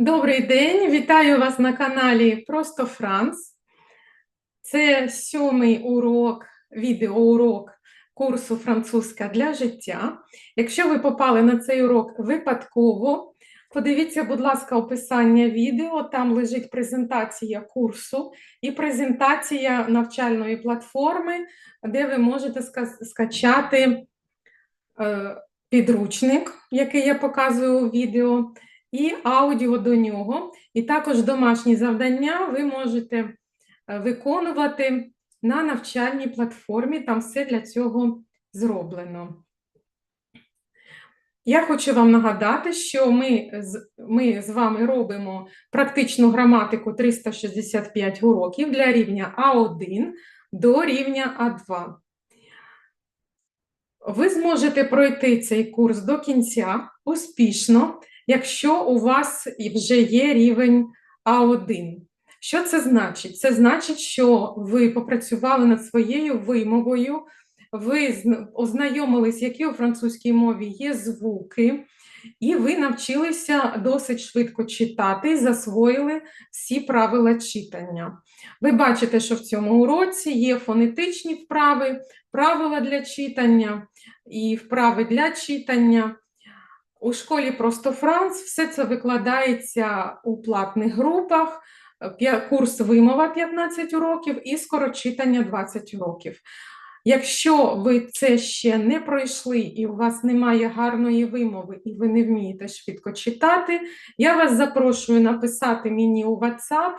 Добрий день, вітаю вас на каналі Просто Франц. Це сьомий урок, відеоурок курсу Французька для життя. Якщо ви попали на цей урок випадково, подивіться, будь ласка, описання відео. Там лежить презентація курсу і презентація навчальної платформи, де ви можете ска- скачати е, підручник, який я показую у відео і аудіо до нього. І також домашні завдання ви можете е, виконувати на навчальній платформі. Там все для цього зроблено. Я хочу вам нагадати, що ми ми з вами робимо практичну граматику 365 уроків для рівня А1 до рівня А2. Ви зможете пройти цей курс до кінця успішно, якщо у вас вже є рівень А1. Що це значить? Це значить, що ви попрацювали над своєю вимовою, ви ознайомились, які у французькій мові є звуки, і ви навчилися досить швидко читати засвоїли всі правила читання. Ви бачите, що в цьому уроці є фонетичні вправи, правила для читання і вправи для читання. У школі Просто Франц все це викладається у платних групах. Курс вимова 15 уроків і скорочитання 20 уроків. Якщо ви це ще не пройшли і у вас немає гарної вимови, і ви не вмієте швидко читати, я вас запрошую написати мені у WhatsApp.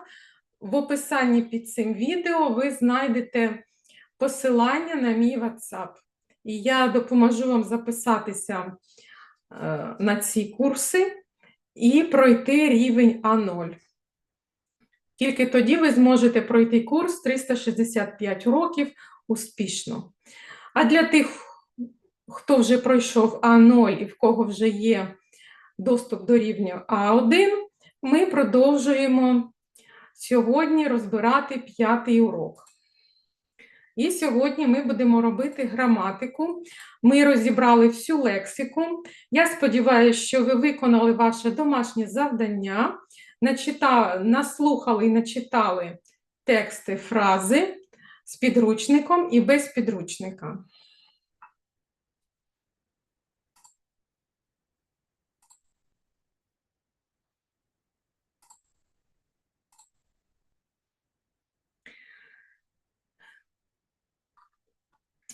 В описанні під цим відео ви знайдете посилання на мій WhatsApp. І я допоможу вам записатися на ці курси і пройти рівень А0. Тільки тоді ви зможете пройти курс 365 років успішно. А для тих, хто вже пройшов А0 і в кого вже є доступ до рівня А1, ми продовжуємо сьогодні розбирати п'ятий урок. І сьогодні ми будемо робити граматику. Ми розібрали всю лексику. Я сподіваюся, що ви виконали ваше домашнє завдання, начитали, наслухали і начитали тексти, фрази з підручником і без підручника.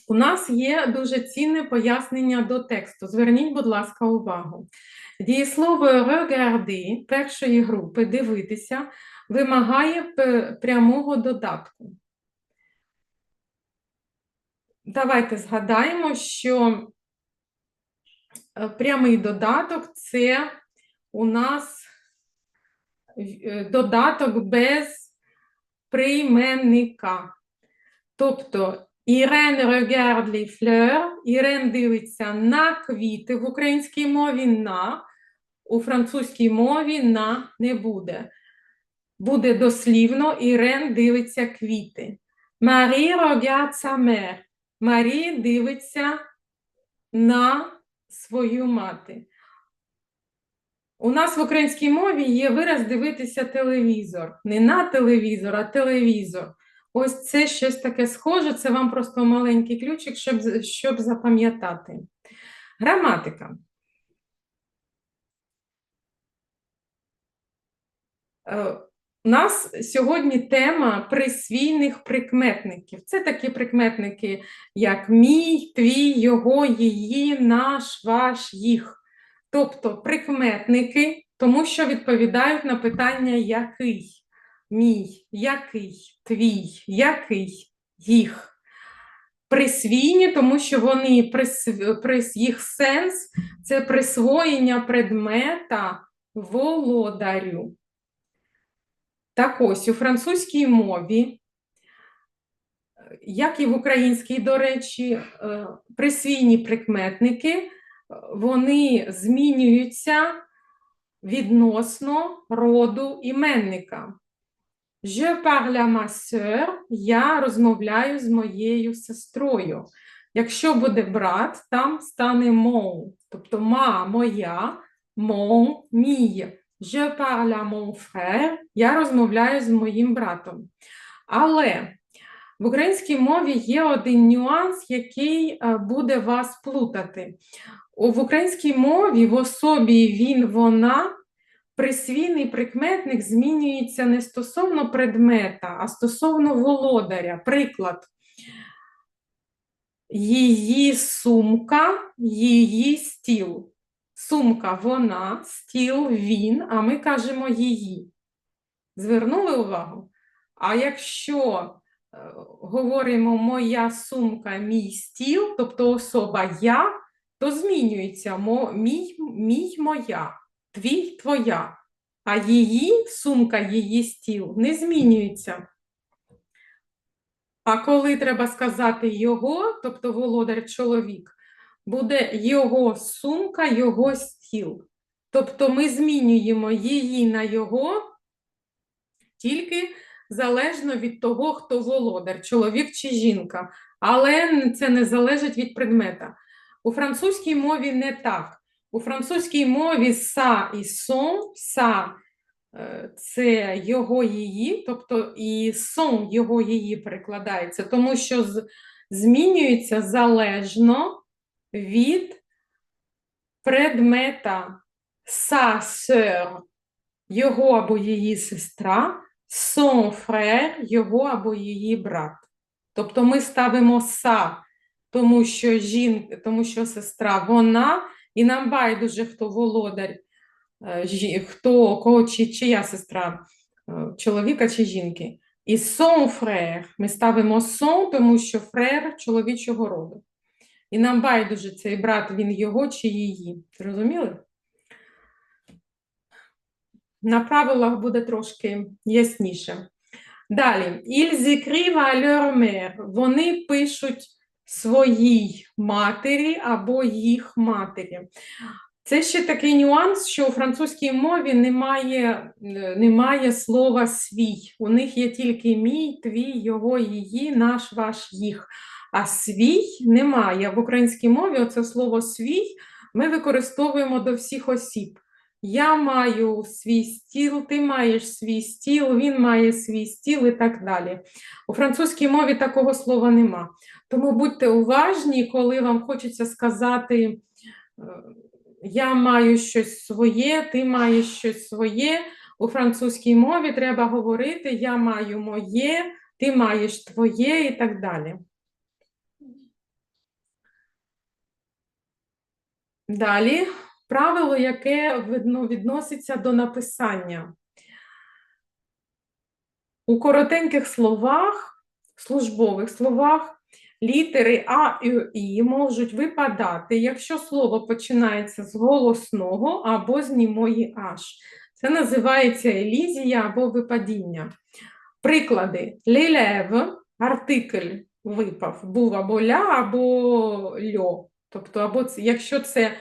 У нас є дуже цінне пояснення до тексту. Зверніть, будь ласка, увагу. Дієслово regarder першої групи дивитися вимагає прямого додатку. Давайте згадаємо, що е, прямий додаток це у нас е, додаток без прийменника. Тобто Ірен regarde les fleurs, Ірен дивиться на квіти в українській мові на, у французькій мові на не буде. Буде дослівно Ірен дивиться квіти. Марі regarde sa. Марі дивиться на свою мати. У нас в українській мові є вираз дивитися телевізор. Не на телевізор, а телевізор. Ось це щось таке схоже, це вам просто маленький ключик, щоб, щоб запам'ятати. Граматика. Е, У нас сьогодні тема присвійних прикметників. Це такі прикметники, як мій, твій, його, її, наш, ваш, їх. Тобто прикметники, тому що відповідають на питання який, мій, який, твій, який, їх. Присвійні, тому що вони прис... їх сенс це присвоєння предмета володарю. Так ось у французькій мові, як і в українській, до речі, е, присвійні прикметники, е, вони змінюються відносно роду іменника. Je parle à ma sœur, я розмовляю з моєю сестрою. Якщо буде брат, там стане mon, тобто ма моя, mon мій. Je parle à mon frère. Я розмовляю з моїм братом. Але в українській мові є один нюанс, який е, буде вас плутати. В українській мові в особі він, вона присвійний прикметник змінюється не стосовно предмета, а стосовно володаря. Приклад. Її сумка, її стіл. Сумка вона, стіл він, а ми кажемо її. Звернули увагу? А якщо е, говоримо моя сумка, мій стіл, тобто особа я, то змінюється мій, мій, моя, твій, твоя. А її сумка, її стіл не змінюється. А коли треба сказати його, тобто володар чоловік, буде його сумка, його стіл. Тобто ми змінюємо її на його тільки залежно від того, хто володар, чоловік чи жінка. Але це не залежить від предмета. У французькій мові не так. У французькій мові са і сон, са е, це його її, тобто і сон його її перекладається, тому що змінюється залежно від предмета sa sœur, його або її сестра, son frère, його або її брат. Тобто ми ставимо са, тому що жінка, тому що сестра вона, і нам байдуже, хто володар, е, хто кого чи чия сестра, е, чоловіка чи жінки. І son frère ми ставимо son, тому що фрер чоловічого роду. І нам байдуже цей брат, він його чи її. Зрозуміли? На правилах буде трошки ясніше. Далі. À leur mère. Вони пишуть своїй матері або їх матері. Це ще такий нюанс, що у французькій мові немає, немає слова свій. У них є тільки мій, твій, його, її, наш, ваш, їх. А свій немає. В українській мові оце слово свій ми використовуємо до всіх осіб. Я маю свій стіл, ти маєш свій стіл, він має свій стіл і так далі. У французькій мові такого слова нема. Тому будьте уважні, коли вам хочеться сказати, е, я маю щось своє, ти маєш щось своє. У французькій мові треба говорити я маю моє, ти маєш твоє і так далі. Далі правило, яке видно, відноситься до написання. У коротеньких словах, службових словах, літери А і І можуть випадати, якщо слово починається з голосного або з німої Аж. Це називається елізія або випадіння. Приклади: l'élève, артикль випав, був або ля, або льо. Тобто, або якщо це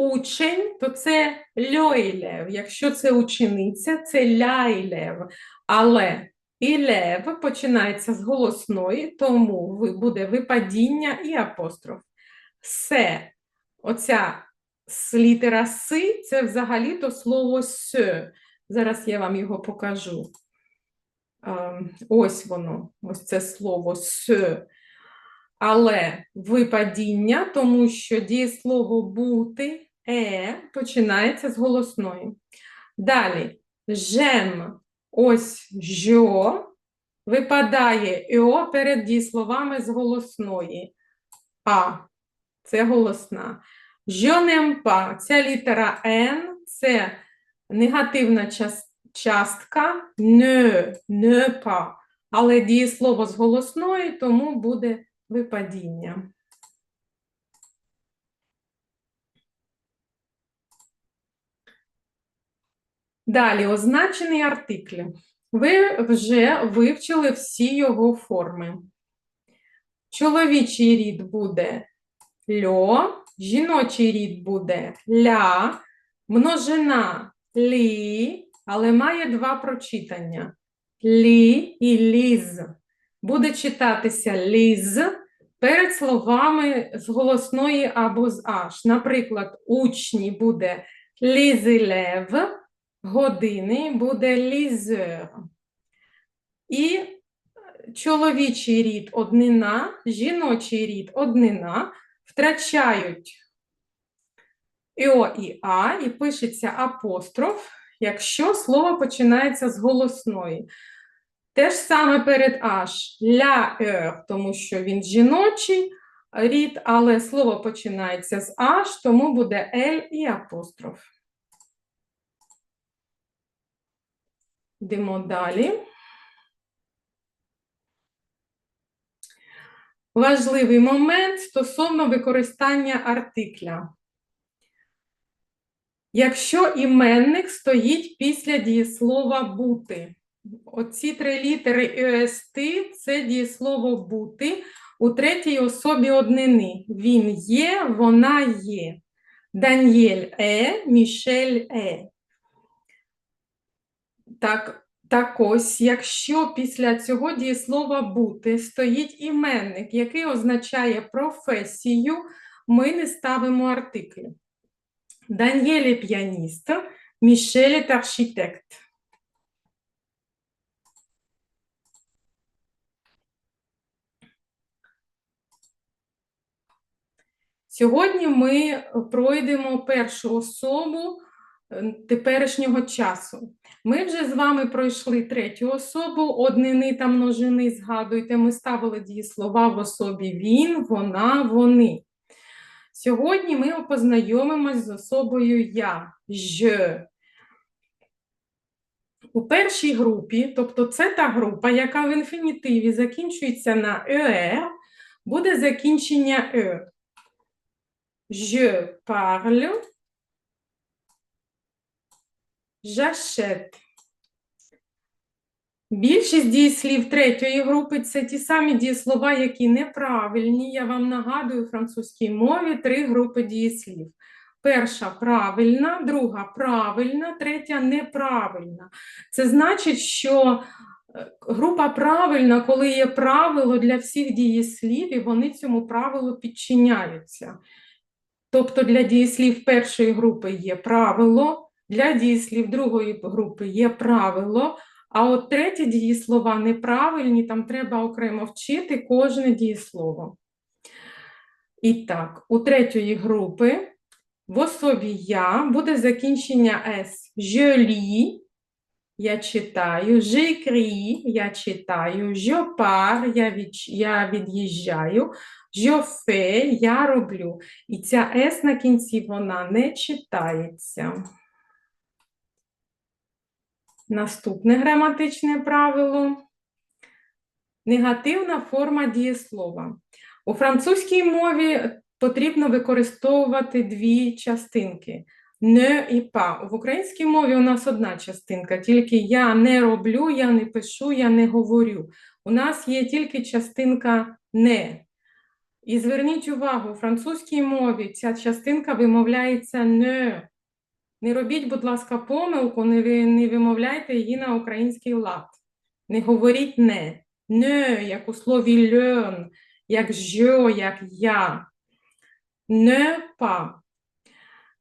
учень, то це льойлев. Якщо це учениця, це ляйлев. Але ілев починається з голосної, тому буде випадіння і апостроф. Се, оця літера си, це взагалі-то слово с. Зараз я вам його покажу. Ем, Ось воно, ось це слово с. Але випадіння, тому що дієслово бути е починається з голосної. Далі жем, ось жо, випадає о перед дієсловами з голосної. А це голосна. Pas, ця літера Н це негативна частка не, не pas. Але дієслово з голосної, тому буде випадіння. Далі, означений артикль. Ви вже вивчили всі його форми. Чоловічий рід буде льо, жіночий рід буде ля, множина лі, але має два прочитання. Лі і ліз. Буде читатися ліз перед словами з голосної або з аж. Наприклад, учні буде лізелев, години буде лізер. І чоловічий рід однина, жіночий рід однина втрачають ІО і А, і пишеться апостроф, якщо слово починається з голосної. Те ж саме перед H ля ер, тому що він жіночий рід, але слово починається з H, тому буде L і апостроф. Йдемо далі. Важливий момент стосовно використання артикля. Якщо іменник стоїть після дієслова бути, оці три літери ЕСТ це дієслово бути у третій особі однини. Він є, вона є. Даніель е, Мішель е. Так, так ось, якщо після цього дієслова бути стоїть іменник, який означає професію, ми не ставимо артиклі. Даніель – піаніст, Мішель – архітект. Сьогодні ми пройдемо першу особу теперішнього часу. Ми вже з вами пройшли третю особу, однини та множини, згадуйте, ми ставили дієслова в особі він, вона, вони. Сьогодні ми познайомимось з особою я, «je». У першій групі, тобто це та група, яка в інфінітиві закінчується на «er», буде закінчення «e». Je parle, j'achète. Більшість дієслів третьої групи це ті самі дієслова, які неправильні. Я вам нагадую, у французькій мові три групи дієслів. Перша правильна, друга правильна, третя неправильна. Це значить, що е, група правильна, коли є правило для всіх дієслів, і вони цьому правилу підчиняються. Тобто для дієслів першої групи є правило, для дієслів другої групи є правило. А от треті дієслова неправильні, там треба окремо вчити кожне дієслово. І так, у третьої групи в особі я буде закінчення С. Lis, я читаю, j'écris, я читаю, pars, я, від, я від'їжджаю, fais, я роблю. І ця С на кінці вона не читається. Наступне граматичне правило. Негативна форма дієслова. У французькій мові потрібно використовувати дві частинки не і па. В українській мові у нас одна частинка, тільки я не роблю, я не пишу, я не говорю. У нас є тільки частинка не. І зверніть увагу, у французькій мові ця частинка вимовляється не. Не робіть, будь ласка, помилку, не не вимовляйте її на український лад. Не говоріть не. Не, як у слові learn, як жо, як я. Не па.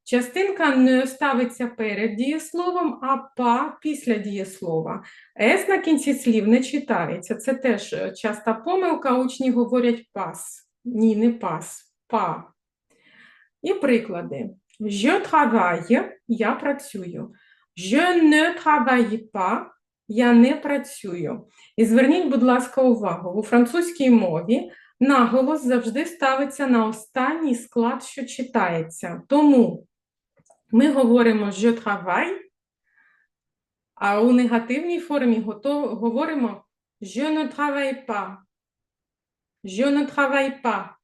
Частинка не ставиться перед дієсловом, а па після дієслова. С на кінці слів не читається. Це теж часта помилка, учні говорять пас. Ні, не пас, па. І приклади. Je travaille, я працюю. Je ne travaille pas, я не працюю. І зверніть, будь ласка, увагу, у французькій мові наголос завжди ставиться на останній склад, що читається. Тому ми говоримо je travaille, а у негативній формі говоримо je ne travaille pas. Je ne travaille pas.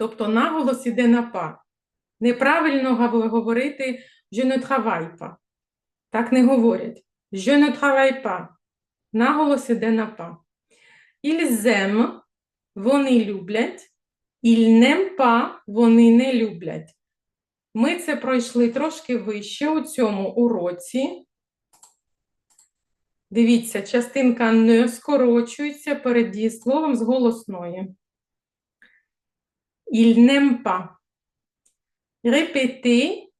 Тобто наголос іде на па. Неправильно говорити je. Так не говорять. Je. Наголос іде на па. Aiment, вони люблять. Ils n'aiment pas, вони не люблять. Ми це пройшли трошки вище у цьому уроці. Дивіться, частинка не скорочується перед дієсловом з голосної. Il n'aime pas. Répétez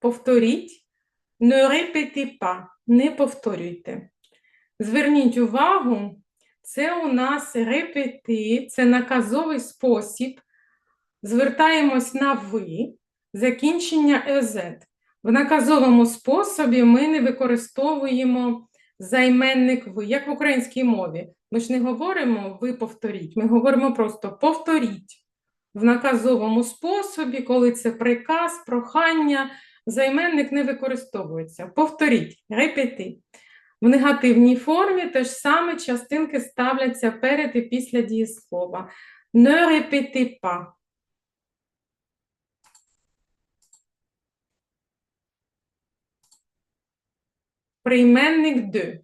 повторіть. Ne répétez pas, не повторюйте. Зверніть увагу, це у нас репети, це наказовий спосіб. Звертаємось на ви, закінчення ез. В наказовому способі ми не використовуємо займенник ви, як в українській мові. Ми ж не говоримо ви повторіть, ми говоримо просто повторіть. В наказовому способі, коли це приказ, прохання, займенник не використовується. Повторіть, репети. В негативній формі теж саме частинки ставляться перед і після дієслова. Ne répétez pas. Прийменник de.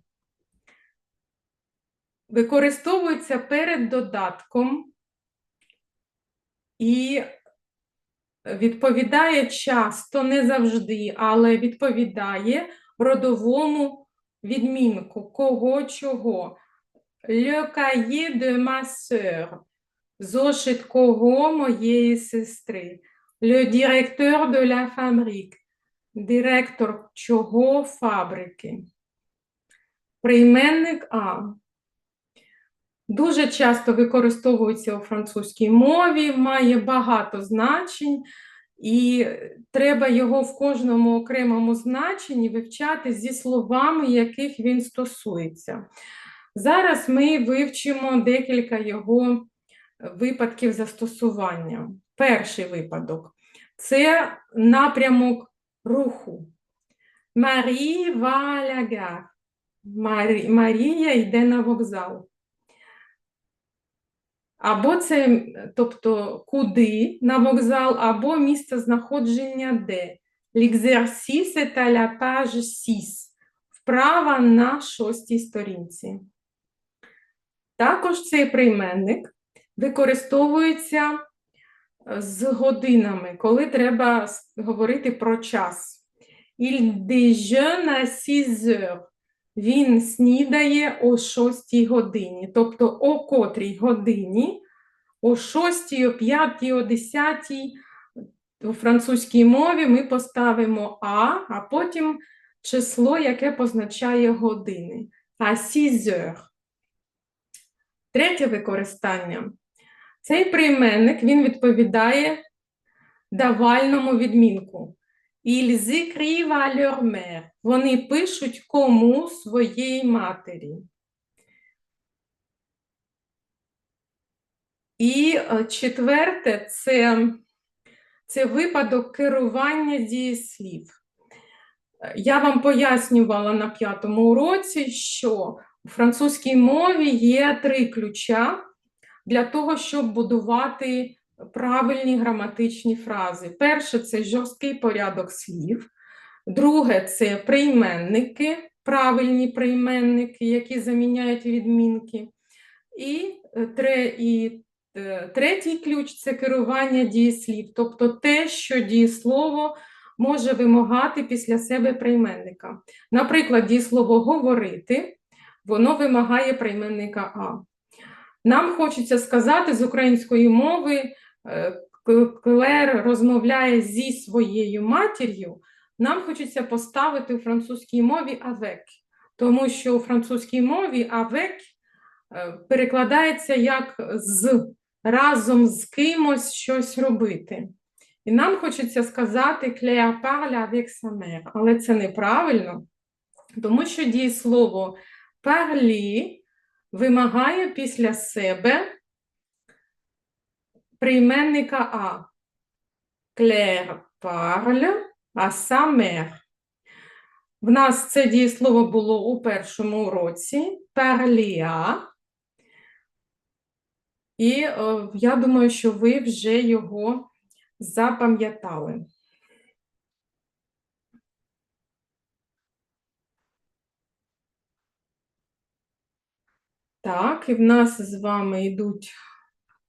Використовується перед додатком і відповідає часто, не завжди, але відповідає родовому відмінку кого чого. Le cahier de ma sœur. Зошит кого моєї сестри. Le directeur de la fabrique. Директор чого фабрики. Прийменник А. Дуже часто використовується у французькій мові, має багато значень, і треба його в кожному окремому значенні вивчати зі словами, яких він стосується. Зараз ми вивчимо декілька його випадків застосування. Перший випадок це напрямок руху. Марі. Марі- Марія йде на вокзал. Або це, тобто, куди на вокзал, або місце знаходження де. L'exercice est à la page 6. Вправа на шостій сторінці. Також цей прийменник використовується е, з годинами, коли треба говорити про час. Il déjeune à 6 heures. Він снідає о 6 годині, тобто о котрій годині, о 6, о 5, о 10. У французькій мові ми поставимо А, а потім число, яке позначає години. А 6 heures. Третє використання. Цей прийменник він відповідає давальному відмінку. Ils écrivent à leur mère. Вони пишуть кому своїй матері. І е, четверте це, це випадок керування дієслів. Я вам пояснювала на п'ятому уроці, що у французькій мові є три ключа для того, щоб будувати правильні граматичні фрази. Перше це жорсткий порядок слів. Друге це прийменники, правильні прийменники, які заміняють відмінки. І, е, і е, третій ключ це керування дієслів, тобто те, що дієслово може вимагати після себе прийменника. Наприклад, дієслово говорити, воно вимагає прийменника А. Нам хочеться сказати з української мови, Клер розмовляє зі своєю матір'ю, нам хочеться поставити у французькій мові avec, тому що у французькій мові е, перекладається як з разом з кимось щось робити. І нам хочеться сказати Claire parle avec sa mère, але це неправильно, тому що дієслово parler вимагає після себе прийменника А. Parle à sa mère. В нас це дієслово було у першому уроці. Parler. І е, я думаю, що ви вже його запам'ятали. Так, і в нас з вами йдуть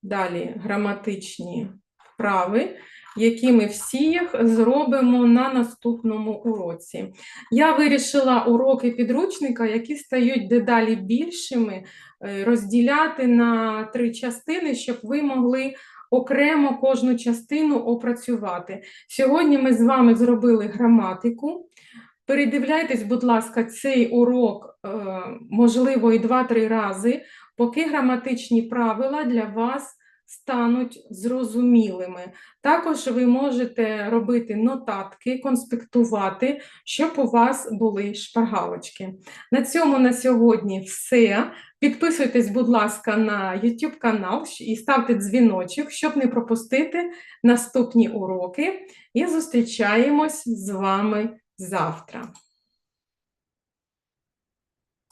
далі граматичні вправи, які ми всі зробимо на наступному уроці. Я вирішила уроки підручника, які стають дедалі більшими, е, розділяти на три частини, щоб ви могли окремо кожну частину опрацювати. Сьогодні ми з вами зробили граматику. Передивляйтесь, будь ласка, цей урок, е, можливо, і 2-3 рази, поки граматичні правила для вас стануть зрозумілими. Також ви можете робити нотатки, конспектувати, щоб у вас були шпаргалочки. На цьому на сьогодні все. Підписуйтесь, будь ласка, на YouTube канал і ставте дзвіночок, щоб не пропустити наступні уроки. І зустрічаємось з вами завтра.